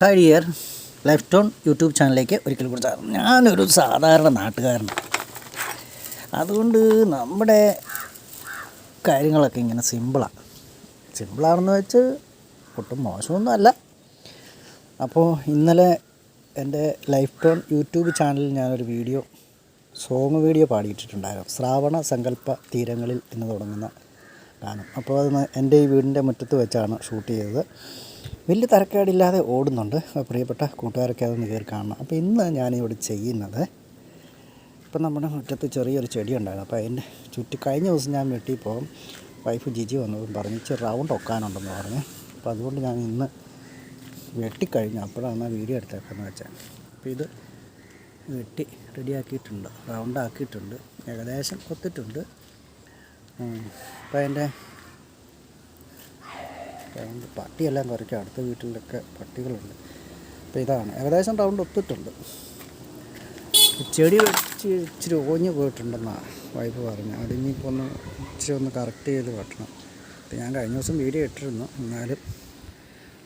Hi life tone YouTube ചാനലിലേക്ക് ഒരിക്കൽ കൂടി സ്വാഗതം. ഞാനൊരു സാധാരണ നാട്ടുകാരനാണ് അതുകൊണ്ട് നമ്മുടെ കാര്യങ്ങളൊക്കെ ഇങ്ങനെ സിമ്പിളാണ് സിമ്പിളാണെന്ന് വെച്ച് ഒട്ടും മോശമൊന്നും അല്ല അപ്പോൾ ഇന്നലെ എന്റെ ലൈഫ് ടോൺ യൂട്യൂബ് ചാനലിൽ ഞാനൊരു വീഡിയോ സോങ് വീഡിയോ പാടിയിട്ടിട്ടുണ്ടായിരുന്നു ശ്രാവണ സങ്കല്പ തീരങ്ങളിൽ എന്ന് തുടങ്ങുന്ന ഗാനം അപ്പോൾ അത് എന്റെ ഈ വീടിന്റെ മുറ്റത്ത് വെച്ചാണ് ഷൂട്ട് ചെയ്തത്. വലിയ തരക്കേടില്ലാതെ ഓടുന്നുണ്ട്. പ്രിയപ്പെട്ട കൂട്ടുകാരൊക്കെ അതൊന്ന് കയറി കാണണം. അപ്പോൾ ഇന്ന് ഞാനിവിടെ ചെയ്യുന്നത് ഇപ്പം നമ്മുടെ മുറ്റത്ത് ചെറിയൊരു ചെടി ഉണ്ടായിരുന്നു അപ്പോൾ അതിന്റെ ചുറ്റി കഴിഞ്ഞ ദിവസം ഞാൻ വെട്ടി പോകും വൈഫ് ജിജി വന്നതും പറഞ്ഞു ഇച്ചിരി റൗണ്ട് ഒക്കാനുണ്ടെന്ന് പറഞ്ഞു. അപ്പോൾ അതുകൊണ്ട് ഞാൻ ഇന്ന് വെട്ടിക്കഴിഞ്ഞു. അപ്പോഴാണ് ആ വീഡിയോ എടുത്തേക്കെന്ന് വെച്ചാൽ അപ്പോൾ ഇത് വെട്ടി റെഡിയാക്കിയിട്ടുണ്ട് റൗണ്ടാക്കിയിട്ടുണ്ട്. ഏകദേശം കൊത്തിട്ടുണ്ട് അപ്പോൾ അതിന്റെ പട്ടിയെല്ലാം കുറയ്ക്കും അടുത്ത വീട്ടിലൊക്കെ പട്ടികളുണ്ട്. അപ്പോൾ ഇതാണ്. ഏകദേശം റൗണ്ട് ഒത്തിട്ടുണ്ട്. ചെടി വെച്ച് ഇച്ചിരി ഓഞ്ഞു പോയിട്ടുണ്ടെന്നാണ് വൈഫ് പറഞ്ഞു അതിനിപ്പോൾ ഒന്ന് ഇച്ചിരി ഒന്ന് കറക്റ്റ് ചെയ്ത് വെട്ടണം. അപ്പോൾ ഞാൻ കഴിഞ്ഞ ദിവസം വീഡിയോ ഇട്ടിരുന്നു. എന്നാലും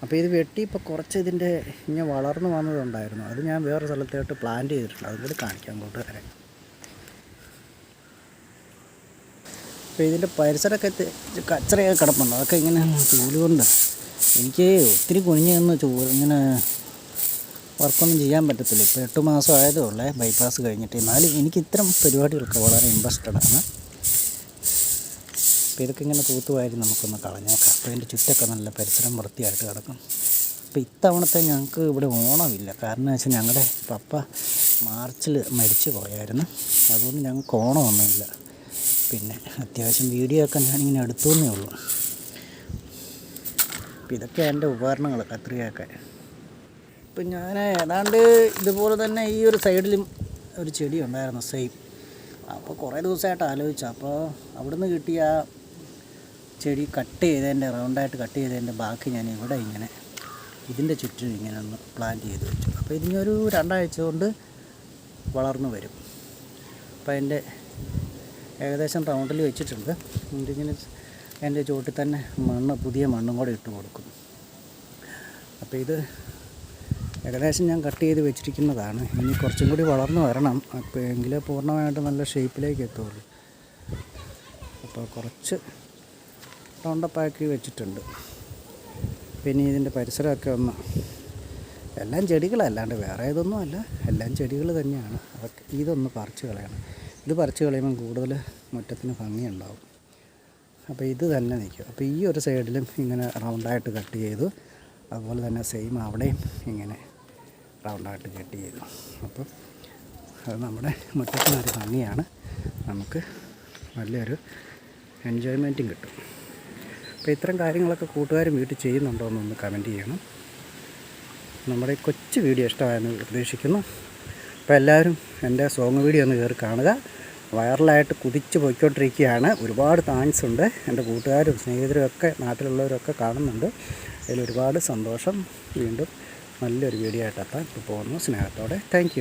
അപ്പോൾ ഇത് വെട്ടി ഇപ്പോൾ കുറച്ച് ഇതിന്റെ ഇങ്ങനെ വളർന്നു വന്നതുണ്ടായിരുന്നു. അത് ഞാൻ വേറെ സ്ഥലത്തായിട്ട് പ്ലാന്റ് ചെയ്തിട്ടുണ്ട്. അതും കൂടി കാണിക്കാം കൂട്ടുകാരെ അപ്പോൾ ഇതിന്റെ പരിസരമൊക്കെ കച്ചറയൊക്കെ കിടപ്പുണ്ട്. അതൊക്കെ ഇങ്ങനെ ചൂലുകൊണ്ട് എനിക്ക് ഒത്തിരി കുനിഞ്ഞ് നിന്ന് ചൂ ഇങ്ങനെ വർക്കൊന്നും ചെയ്യാൻ പറ്റത്തില്ല. ഇപ്പോൾ എട്ട് മാസം ആയതേ ഉള്ളേ ബൈപ്പാസ് കഴിഞ്ഞിട്ട്. എന്നാലും എനിക്ക് ഇത്തരം പരിപാടികളൊക്കെ വളരെ ഇൻട്രസ്റ്റഡ് ആണ്. അപ്പോൾ ഇതൊക്കെ ഇങ്ങനെ തൂത്തുവാരി നമുക്കൊന്ന് കളഞ്ഞേക്കാം. അപ്പോൾ ഇതിന്റെ ചുറ്റൊക്കെ നല്ല പരിസരം വൃത്തിയായിട്ട് കിടക്കും. അപ്പോൾ ഇത്തവണത്തെ ഞങ്ങൾക്ക് ഇവിടെ ഓണമില്ല. കാരണം വെച്ചാൽ ഞങ്ങളുടെ പപ്പ മാർച്ചിൽ മരിച്ചു പോയായിരുന്നു. അതുകൊണ്ട് ഞങ്ങൾക്ക് ഓണമൊന്നുമില്ല പിന്നെ അത്യാവശ്യം വീഡിയോ ഒക്കെ ഞാനിങ്ങനെ എടുത്തുവെന്നേ ഉള്ളൂ. അപ്പം ഇതൊക്കെ എന്റെ ഉപകരണങ്ങൾ കത്രികയൊക്കെ. ഇപ്പം ഞാൻ ഏതാണ്ട് ഇതുപോലെ തന്നെ ഈ ഒരു സൈഡിലും ഒരു ചെടി ഉണ്ടായിരുന്നു സെയിം. അപ്പോൾ കുറേ ദിവസമായിട്ട് ആലോചിച്ചു. അപ്പോൾ അവിടുന്ന് കിട്ടിയ ആ ചെടി കട്ട് ചെയ്തതിന്റെ റൗണ്ടായിട്ട് കട്ട് ചെയ്തതിന്റെ ബാക്കി ഞാൻ ഇവിടെ ഇങ്ങനെ ഇതിന്റെ ചുറ്റും ഇങ്ങനെ ഒന്ന് പ്ലാന്റ് ചെയ്ത് വെച്ചു. അപ്പോൾ ഇതിനൊരു രണ്ടാഴ്ച കൊണ്ട് വളർന്നു വരും. അപ്പോൾ അതിന്റെ ഏകദേശം റൗണ്ടിൽ വെച്ചിട്ടുണ്ട്. ഇതിങ്ങനെ എന്റെ ചുവട്ടിൽ തന്നെ മണ്ണ് പുതിയ മണ്ണും കൂടെ ഇട്ട് കൊടുക്കും അപ്പോൾ ഇത് ഏകദേശം ഞാൻ കട്ട് ചെയ്ത് വെച്ചിരിക്കുന്നതാണ്. ഇനി കുറച്ചും കൂടി വളർന്നു വരണം. അപ്പോൾ എങ്കിലേ പൂർണമായിട്ട് നല്ല ഷേപ്പിലേക്ക് എത്തുള്ളൂ. അപ്പോൾ കുറച്ച് റൗണ്ടപ്പാക്കി വെച്ചിട്ടുണ്ട്. പിന്നെ ഇതിന്റെ പരിസരമൊക്കെ ഒന്ന് എല്ലാം ചെടികളല്ലാണ്ട് വേറെ ഇതൊന്നും അല്ല എല്ലാം ചെടികൾ തന്നെയാണ്. അതൊക്കെ ഇതൊന്ന് പറിച്ചു കളയണം. ഇത് പറിച്ച് കളയുമ്പം കൂടുതൽ മുറ്റത്തിന് ഭംഗിയുണ്ടാവും. അപ്പോൾ ഇത് തന്നെ നിൽക്കും. അപ്പോൾ ഈ ഒരു സൈഡിലും ഇങ്ങനെ റൗണ്ടായിട്ട് കട്ട് ചെയ്തു. അതുപോലെ തന്നെ സെയിം അവിടെയും ഇങ്ങനെ റൗണ്ടായിട്ട് കട്ട് ചെയ്തു. അപ്പോൾ അത് നമ്മുടെ മുറ്റത്തിനൊരു ഭംഗിയാണ്. നമുക്ക് നല്ലൊരു എൻജോയ്മെന്റും കിട്ടും. അപ്പോൾ ഇത്തരം കാര്യങ്ങളൊക്കെ കൂട്ടുകാരും വീട്ടിൽ ചെയ്യുന്നുണ്ടോ എന്നൊന്ന് കമന്റ് ചെയ്യണം. നമ്മുടെ ഈ കൊച്ചു വീഡിയോ ഇഷ്ടമായെന്ന് പ്രതീക്ഷിക്കുന്നു. അപ്പോൾ എല്ലാവരും എന്റെ സോങ് വീഡിയോ ഒന്ന് കയറി കാണുക. വൈറലായിട്ട് കുതിച്ച് പോയിക്കൊണ്ടിരിക്കുകയാണ്. ഒരുപാട് താങ്ക്സ് ഉണ്ട്. എന്റെ കൂട്ടുകാരും സ്നേഹിതരും ഒക്കെ നാട്ടിലുള്ളവരൊക്കെ കാണുന്നുണ്ട്. അതിൽ ഒരുപാട് സന്തോഷം. വീണ്ടും നല്ലൊരു വീഡിയോ ആയിട്ട് എത്താൻ പോകുന്നു. സ്നേഹത്തോടെ. താങ്ക്